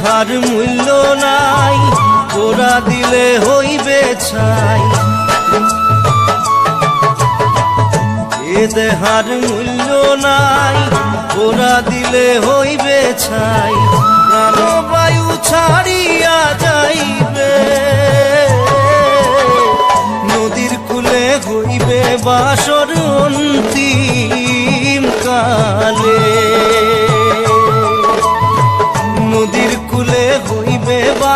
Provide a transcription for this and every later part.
এ দেহার মূল্য নাই তোরা দিলে হইবে ছাই। এ দেহার মূল্য নাই তোরা দিলে হইবে ছাই। প্রাণবায়ু ছাড়িয়া যাইবে, নদীর কুলে হইবে বাসর অন্তিম কালে।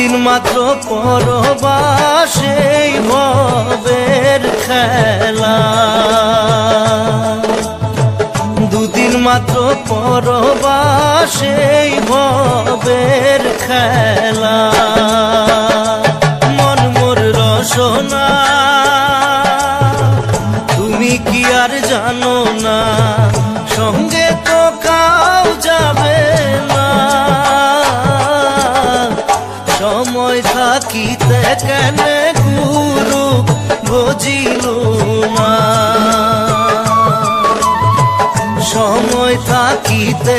দুদিন মাত্র পরবাসেই ভবের খেলা। দুদিন মাত্র পরবাসেই ভবের খেলা। মন মোর রসনা, তুমি কি আর জানো না? সঙ্গে থাকিতে কেন গুরু বুঝিলু মা। সময় থাকিতে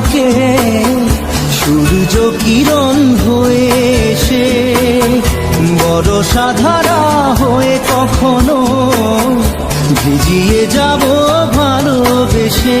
তোমাকে সূর্য কিরণ হয়ে সে বড় সাধারা হয়ে কখনো ভিজিয়ে যাব ভালোবেসে।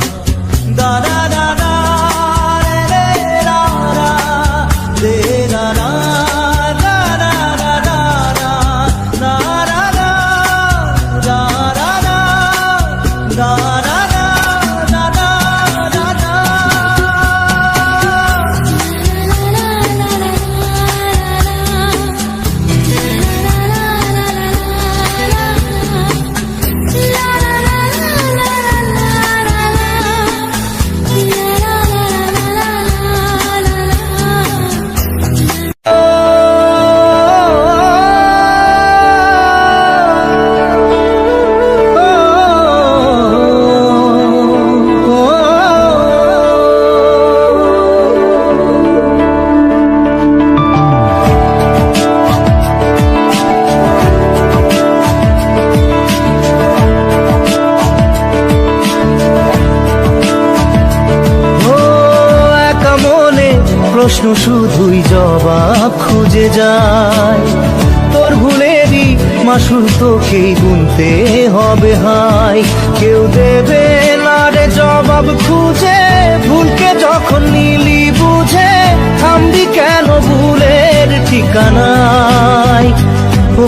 তোকেই গুনতে হবে, হাই। কেউ দেবে না রে জবাব খুঁজে। ভুলকে যখন নিলি বুঝে, থামবি কেন ভুলের ঠিকানায়? ও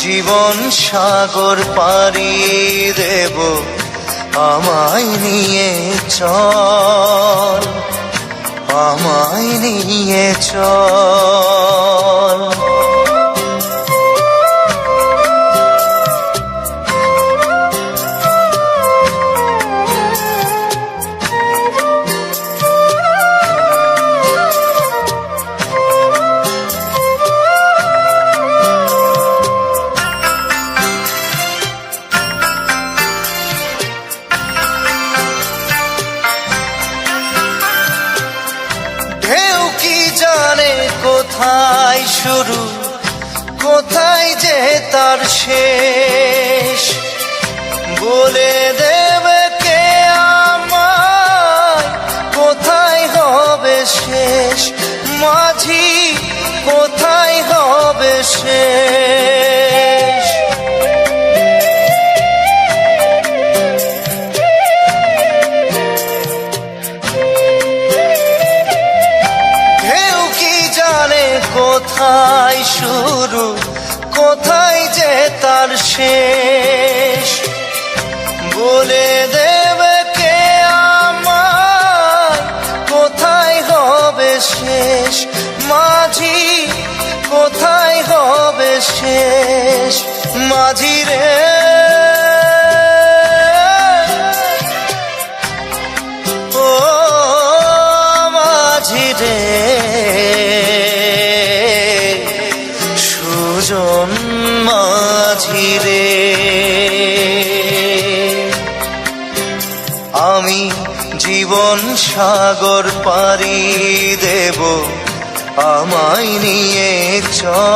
জীবন সাগর পারি দেব আমায় নিয়ে চল আমায় নিয়ে চল। মাঝি কোথায় হবে শেষ? ঢেউ কি জানে কোথায় শুরু, কোথায় যে তার শেষ? বলে দেবে মাঝি, কোথায় হবে শেষ মাঝি রে? ও মাঝি রে, সুজন মাঝি রে। আমি জীবন সাগর পারি দেব। আমায়